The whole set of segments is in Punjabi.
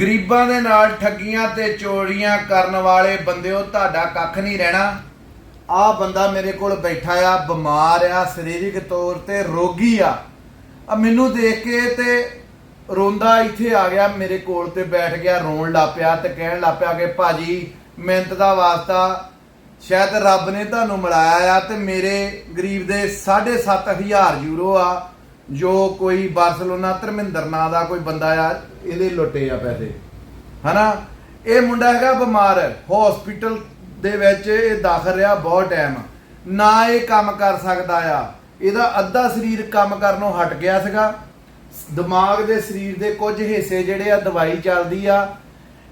ਗਰੀਬਾਂ ਦੇ ਨਾਲ ਠੱਗੀਆਂ ਤੇ ਚੋਰੀਆਂ ਕਰਨ ਵਾਲੇ ਬੰਦਿਓ, ਤੁਹਾਡਾ ਕੱਖ ਨਹੀਂ ਰਹਿਣਾ। ਆ ਬੰਦਾ ਮੇਰੇ ਕੋਲ ਬੈਠਾ ਆ, ਬਿਮਾਰ ਆ, ਸਰੀਰਕ ਤੌਰ ਤੇ ਰੋਗੀ ਆ। ਆ ਮੈਨੂੰ ਦੇਖ ਕੇ ਤੇ ਰੋਂਦਾ ਇੱਥੇ ਆ ਗਿਆ, ਮੇਰੇ ਕੋਲ ਤੇ ਬੈਠ ਗਿਆ, ਰੋਣ ਲੱਗ ਪਿਆ ਤੇ ਕਹਿਣ ਲੱਗ ਪਿਆ ਕਿ ਭਾਜੀ, ਮਿਹਨਤ ਦਾ ਵਾਸਤਾ ਸ਼ਾਇਦ ਰੱਬ ਨੇ ਤੁਹਾਨੂੰ ਮਿਲਾਇਆ ਆ ਤੇ ਮੇਰੇ ਗਰੀਬ ਦੇ 7500 ਯੂਰੋ ਆ। ਜੋ ਕੋਈ ਬਾਰਸਲੋਨਾ ਧਰਮਿੰਦਰ ਨਾਂ ਦਾ ਕੋਈ ਬੰਦਾ ਆ, ਇਹਦੇ ਲੁੱਟੇ ਆ ਪੈਸੇ। ਹਨਾ? ਇਹ ਮੁੰਡਾ ਹੈਗਾ ਬਿਮਾਰ ਹਸਪੀਟਲ ਦੇ ਵਿੱਚ ਇਹ ਦਾਖਲ ਰਿਹਾ ਬਹੁਤ ਟਾਈਮ ਨਾ ਇਹ ਕੰਮ ਕਰ ਸਕਦਾ ਆ। ਇਹਦਾ ਅੱਧਾ ਸਰੀਰ ਕੰਮ ਕਰਨੋਂ ਹਟ ਗਿਆ ਸੀਗਾ। ਦਿਮਾਗ ਦੇ ਸਰੀਰ ਦੇ ਕੁਝ ਹਿੱਸੇ ਜਿਹੜੇ ਆ, ਦਵਾਈ ਚੱਲਦੀ ਆ।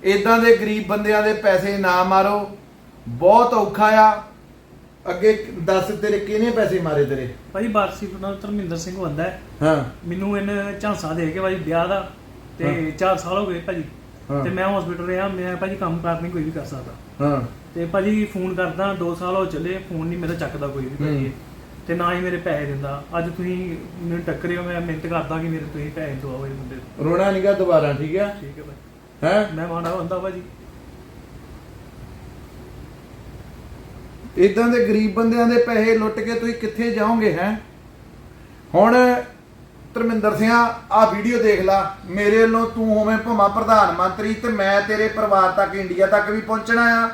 ਇਦਾਂ ਦੇ ਗਰੀਬ ਬੰਦਿਆਂ ਦੇ ਪੈਸੇ ਨਾ ਮਾਰੋ। ਬਹੁਤ ਔਖਾ ਆ। ਅੱਗੇ ਦੱਸ ਤੇਰੇ ਕਿਹਨੇ ਪੈਸੇ ਮਾਰੇ ਤੇਰੇ? ਭਾਜੀ ਬਾਰਸੀ ਤੋਂ ਧਰਮਿੰਦਰ ਸਿੰਘ ਬੰਦਾ ਹੈ। ਹਾਂ। ਮੈਨੂੰ ਇਹਨੇ ਝਾਂਸਾ ਦੇ ਕੇ ਭਾਜੀ ਵਿਆਹ ਦਾ ਤੇ ਹਾਂ। 4 ਸਾਲ ਹੋ ਗਏ ਭਾਜੀ। ਹਾਂ। ਤੇ ਮੈਂ ਹਸਪੀਟਲ ਰਿਹਾ ਮੈਂ ਭਾਜੀ ਕੰਮ ਕਾਰ ਨਹੀਂ ਕੋਈ ਵੀ ਕਰ ਸਕਦਾ। ਹਾਂ। ਤੇ ਭਾਜੀ ਫੋਨ ਕਰਦਾ 2 ਸਾਲ ਹੋ ਚੱਲੇ ਫੋਨ ਨਹੀਂ ਮੇਰਾ ਚੱਕਦਾ ਕੋਈ ਵੀ ਭਾਜੀ। ਹੂੰ। ਤੇ ਨਾ ਹੀ ਮੇਰੇ ਪੈਸੇ ਦਿੰਦਾ। ਅੱਜ ਤੁਸੀਂ ਮੈਨੂੰ ਟੱਕਰੇ ਹੋ ਮੈਂ ਮਿਹਨਤ ਕਰਦਾ ਕਿ ਮੇਰੇ ਤੁਸੀਂ ਪੈਸੇ ਦਵਾਓ ਇਹ ਮੁੰਡੇ ਨੂੰ। ਰੋਣਾ ਨਿਗਾ ਦੁਬਾਰਾ ਠੀਕ ਆ? ਠੀਕ ਹੈ ਭਾਈ ਹੈ? ਮੈਂ ਮਾਣਾ ਹੁੰਦਾ ਭਾਜੀ। ਇਦਾਂ ਦੇ ਗਰੀਬ ਬੰਦਿਆਂ ਦੇ ਪੈਸੇ ਲੁੱਟ ਕੇ ਤੁਸੀਂ ਕਿੱਥੇ ਜਾਓਗੇ, ਹੈ? ਹੁਣ ਧਰਮਿੰਦਰ ਸਿੰਘ ਆ ਵੀਡੀਓ ਦੇਖ ਲਾ। ਮੇਰੇ ਵੱਲੋਂ ਤੂੰ ਹੋਵੇਂ ਭਮਾ ਪ੍ਰਧਾਨ ਮੰਤਰੀ ਤੇ ਮੈਂ ਤੇਰੇ ਪਰਿਵਾਰ ਤੱਕ, ਇੰਡੀਆ ਤੱਕ ਵੀ ਪਹੁੰਚਣਾ ਆ।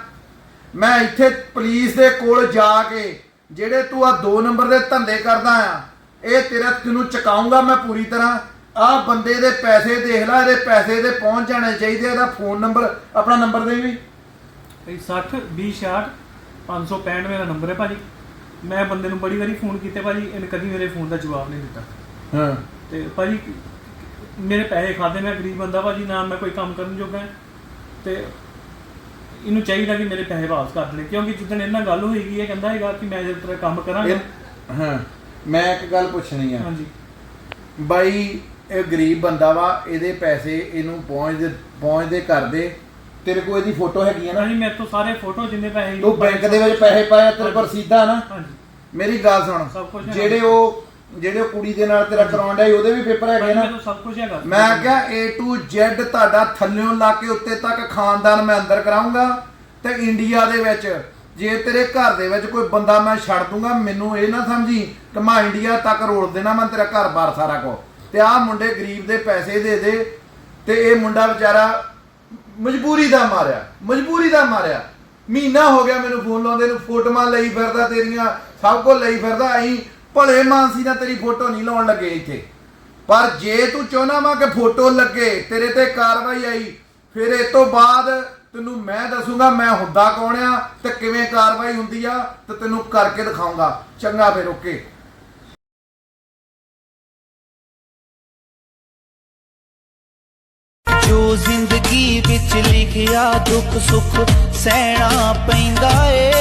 ਮੈਂ ਇੱਥੇ ਪੁਲਿਸ ਦੇ ਕੋਲ ਜਾ ਕੇ ਜਿਹੜੇ ਤੂੰ ਆ ਦੋ ਨੰਬਰ ਦੇ ਧੰਦੇ ਕਰਦਾ ਆ, ਇਹ ਤੇਰਾ ਤੈਨੂੰ ਚਕਾਉਂਗਾ ਮੈਂ ਪੂਰੀ ਤਰ੍ਹਾਂ। ਆ ਬੰਦੇ ਦੇ ਪੈਸੇ ਦੇਖ ਲੈ, ਇਹਦੇ ਪੈਸੇ ਦੇ ਪਹੁੰਚ ਜਾਣੇ ਚਾਹੀਦੇ ਇਹਦਾ ਫੋਨ ਨੰਬਰ ਆਪਣਾ ਨੰਬਰ ਦੇ ਵੀ ਭਾਈ 60 20 66 565 ਮੇਰਾ ਨੰਬਰ ਹੈ ਭਾਜੀ। ਮੈਂ ਬੰਦੇ ਨੂੰ ਬੜੀ ਵਾਰੀ ਫੋਨ ਕੀਤੇ ਭਾਜੀ ਇਹਨੇ ਕਦੀ ਮੇਰੇ ਫੋਨ ਦਾ ਜਵਾਬ ਨਹੀਂ ਦਿੱਤਾ। ਹਾਂ। ਤੇ ਭਾਜੀ ਮੇਰੇ ਪੈਸੇ ਖਾਦੇ ਮੈਂ ਗਰੀਬ ਬੰਦਾ ਭਾਜੀ ਨਾ ਮੈਂ ਕੋਈ ਕੰਮ ਕਰਨ ਜੋਗਾ। ਹਾਂ। ਤੇ ਇਹਨੂੰ ਚਾਹੀਦਾ ਕਿ ਮੇਰੇ ਪੈਸੇ ਵਾਪਸ ਕਰ ਦੇਣੇ ਕਿਉਂਕਿ ਜਿੱਦਣ ਇਹਨਾਂ ਨਾਲ ਗੱਲ ਹੋਏਗੀ ਇਹ ਕਹਿੰਦਾ ਹੈਗਾ ਕਿ ਮੈਂ ਜੇ ਤੇਰਾ ਕੰਮ ਕਰਾਂਗਾ। ਇਹ- ਹਾਂ ਮੈਂ ਇੱਕ ਗੱਲ ਪੁੱਛਣੀ ਆ। ਹਾਂਜੀ। ਬਾਈ ਇਹ ਗਰੀਬ ਬੰਦਾ ਵਾ ਇਹਦੇ ਪੈਸੇ ਇਹਨੂੰ ਪਹੁੰਚਦੇ ਪਹੁੰਚਦੇ ਕਰਦੇ ਤੇਰੇ ਕੋਲ ਇਹਦੀ ਫੋਟੋ ਹੈਗੀ ਆ ਨਾ। ਭਾਜੀ ਮੇਰੇ ਤੋਂ ਸਾਰੇ ਫੋਟੋ ਜਿੰਨੇ ਪੈਸੇ ਤੂੰ ਬੈਂਕ ਦੇ ਵਿੱਚ ਪੈਸੇ ਪਾਇਆ ਤੇਰੇ ਕੋਲ ਰਸੀਦਾਂ ਨਾ। ਹਾਂਜੀ। ਮੇਰੀ ਗੱਲ ਸੁਣ। ਸਭ ਕੁਛ ਹੈ। ਜਿਹੜੇ ਉਹ ਜਿਹੜੇ ਉਹ ਕੁੜੀ ਦੇ ਨਾਲ ਤੇਰਾ ਕਰਾਉਣ ਡਿਆ ਸੀ, ਉਹਦੇ ਵੀ ਪੇਪਰ ਹੈਗੇ ਨਾ। ਤੋਂ ਸਭ ਕੁਝ ਹੈਗਾ। ਮੈਂ ਕਿਹਾ A to Z ਤੁਹਾਡਾ ਥੱਲਿਓਂ ਲਾ ਕੇ ਉੱਤੇ ਤੱਕ ਖਾਨਦਾਨ ਮੈਂ ਅੰਦਰ ਕਰਾਉਂਗਾ ਤੇ ਇੰਡੀਆ ਦੇ ਵਿੱਚ ਜੇ ਤੇਰੇ ਘਰ ਦੇ ਵਿੱਚ ਕੋਈ ਬੰਦਾ ਮੈਂ ਛੱਡ ਦੂੰਗਾ ਮੈਨੂੰ ਇਹ ਨਾ ਸਮਝੀ ਕਿ ਮੈਂ ਇੰਡੀਆ ਤੱਕ ਰੋਲ ਦੇਣਾ ਮੈਂ ਤੇਰਾ ਘਰ-ਬਾਰ ਸਾਰਾ ਕੋ ਤੇ ਆਹ ਮੁੰਡੇ ਗਰੀਬ ਦੇ ਪੈਸੇ ਦੇ ਦੇ ਤੇ ਇਹ ਮੁੰਡਾ ਵਿਚਾਰਾ ਮਜਬੂਰੀ ਦਾ ਮਾਰਿਆ, ਮਜਬੂਰੀ ਦਾ ਮਾਰਿਆ। ਮਹੀਨਾ ਹੋ ਗਿਆ ਮੈਨੂੰ ਫੋਨ ਲਾਉਂਦੇ ਨੂੰ, ਫੋਟੋਆਂ ਲਈ ਫਿਰਦਾ ਤੇਰੀਆਂ, ਸਭ ਕੁਝ ਲਈ ਫਿਰਦਾ, ਅਸੀਂ ਭਲੇ ਮਾਨਸੀ ਨਾਲ ਤੇਰੀ ਫੋਟੋ ਨਹੀਂ ਲਾਉਣ ਲੱਗੇ ਇੱਥੇ। ਪਰ ਜੇ ਤੂੰ ਚਾਹਨਾ ਵਾ ਕਿ ਫੋਟੋ ਲੱਗੇ, ਤੇਰੇ ਤੇ ਕਾਰਵਾਈ ਆਈ, ਫਿਰ ਇਸ ਤੋਂ ਬਾਅਦ ਤੈਨੂੰ ਮੈਂ ਦੱਸੂਗਾ ਮੈਂ ਹੁੰਦਾ ਕੌਣ ਆ ਤੇ ਕਿਵੇਂ ਕਾਰਵਾਈ ਹੁੰਦੀ ਆ ਤੇ ਤੈਨੂੰ ਕਰਕੇ ਦਿਖਾਉਂਗਾ। ਚੰਗਾ ਫਿਰ ਓਕੇ ਜੋ ਵਿੱਚ ਦੁੱਖ ਸੁੱਖ ਸਹਿਣਾ ਪੈਂਦਾ ਏ।